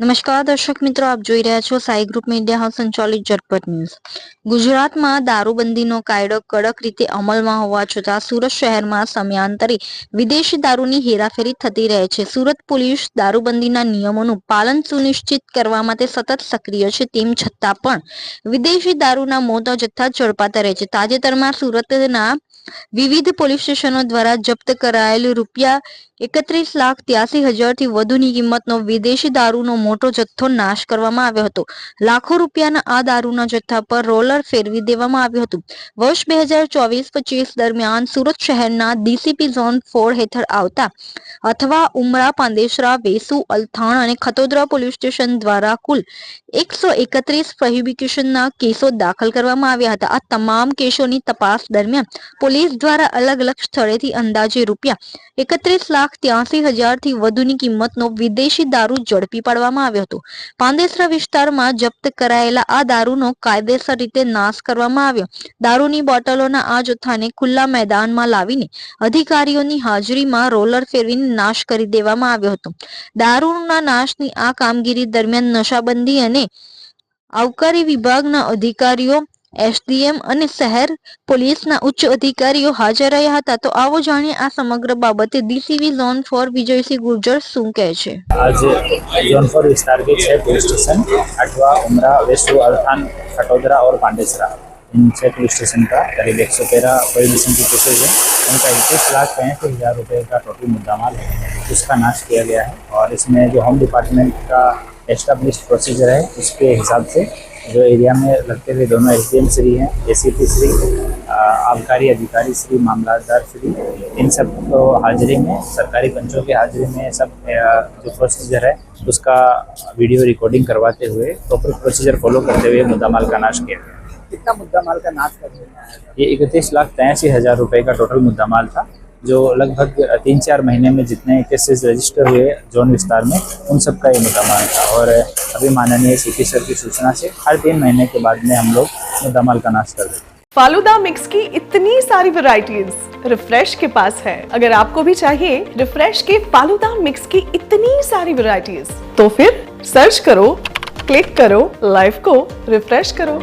નમસ્કાર, દર્શક મિત્રો, આપ જોઈ રહ્યા છો સાઈ ગ્રુપ મીડિયા હાઉસ સંચાલિત ઝટપટ ન્યૂઝ. ગુજરાતમાં દારૂબંધીનો કાયદો કડક રીતે અમલમાં હોવા છતાં સુરત શહેરમાં સમયાંતરે વિદેશી દારૂની હેરાફેરી થતી રહે છે. સુરત પોલીસ દારૂબંધીના નિયમોનું પાલન સુનિશ્ચિત કરવા માટે સતત સક્રિય છે, તેમ છતાં પણ વિદેશી દારૂના મોટા જથ્થા ઝડપાતા રહે છે. તાજેતરમાં સુરતના વિવિધ પોલીસ સ્ટેશનો દ્વારા જપ્ત કરાયેલ રૂપિયા એકત્રીસ લાખ ત્યાસી હજારથી વધુની કિંમતનો વિદેશી દારૂનો મોટો જથ્થો નાશ કરવામાં આવ્યો હતો. લાખો રૂપિયાના આ દારૂના જથ્થા પર રોલર ફેરવી દેવામાં આવ્યું હતું. વર્ષ બે હજાર દરમિયાન સુરત શહેરના ડીસીપી ઝોન ફોર હેઠળ આવતા અથવા ઉમરા પાંદેશરા વેસુ અલથાણ અને ખતોદરા પોલીસ સ્ટેશન દ્વારા કુલ એકસો એકત્રીસ પ્રોહિબિકેશનના કેસો દાખલ કરવામાં આવ્યા હતા. આ તમામ કેસોની તપાસ દરમિયાન પોલીસ દ્વારા અલગ અલગ સ્થળેથી અંદાજે રૂપિયા એકત્રીસ લાખ ત્યાસી હજારથી વધુની કિંમતનો વિદેશી દારૂ ઝડપી પાડવામાં આવ્યો હતો. પાંદેસરા વિસ્તારમાં જપ્ત કરાયેલા આ દારૂનો કાયદેસર રીતે નાશ કરવામાં આવ્યો. દારૂની બોટલોના આ જથ્થાને ખુલ્લા મેદાનમાં લાવીને અધિકારીઓની હાજરીમાં રોલર ફેરવીને નાશ કરી દેવામાં આવ્યો હતો. દારૂના નાશની આ કામગીરી દરમિયાન નશાબંધી અને આવકારી વિભાગના અધિકારીઓ એસડીએમ અને શહેર પોલીસના ઉચ્ચ અધિકારીઓ હાજર રહ્યા હતા તો આવો જાણીએ આ સમગ્ર બાબતે DCB zone four Vijaysinh Gurjar શું કહે છે आज जौनपुर विस्तार के छह पुलिस स्टेशन अठवा उमरा वेसु अर्थान खटोदरा और पांडेसरा इन छह पुलिस स्टेशन का करीब एक सौ तेरह प्रोहिबिशन की केसेज है उनका इक्कीस लाख पैंसठ हज़ार रुपये का टोटल मुद्दामाल है उसका नाश किया गया है और इसमें जो होम डिपार्टमेंट का एस्टाब्लिश प्रोसीजर है उसके हिसाब से जो एरिया में लगते हुए दोनों एस डी एम श्री हैं ए सी पी श्री आबकारी अधिकारी श्री मामलादार श्री इन सबको हाजिरी में सरकारी पंचों की हाजिरी में सब जो प्रोसीजर है उसका वीडियो रिकॉर्डिंग करवाते हुए प्रॉपर प्रोसीजर फॉलो करते हुए मुद्दा माल का नाश किया। गया कितना मुद्दा माल का नाश कर दिया? ये इकतीस लाख तिरासी हज़ार रुपये का टोटल मुद्दामाल था। जो लगभग तीन चार महीने में जितने केसेस रजिस्टर हुए जोन विस्तार में, उन सब का ये मुद्दामाल था और अभी माननीय सीपी सर की सूचना से हर तीन महीने के बाद में हम लोग मुद्दामाल का नाश कर देते फालूदा मिक्स की इतनी सारी वैरायटीज रिफ्रेश के पास है। अगर आपको भी चाहिए रिफ्रेश के फालूदा मिक्स की इतनी सारी वैरायटीज तो फिर सर्च करो क्लिक करो लाइफ को रिफ्रेश करो।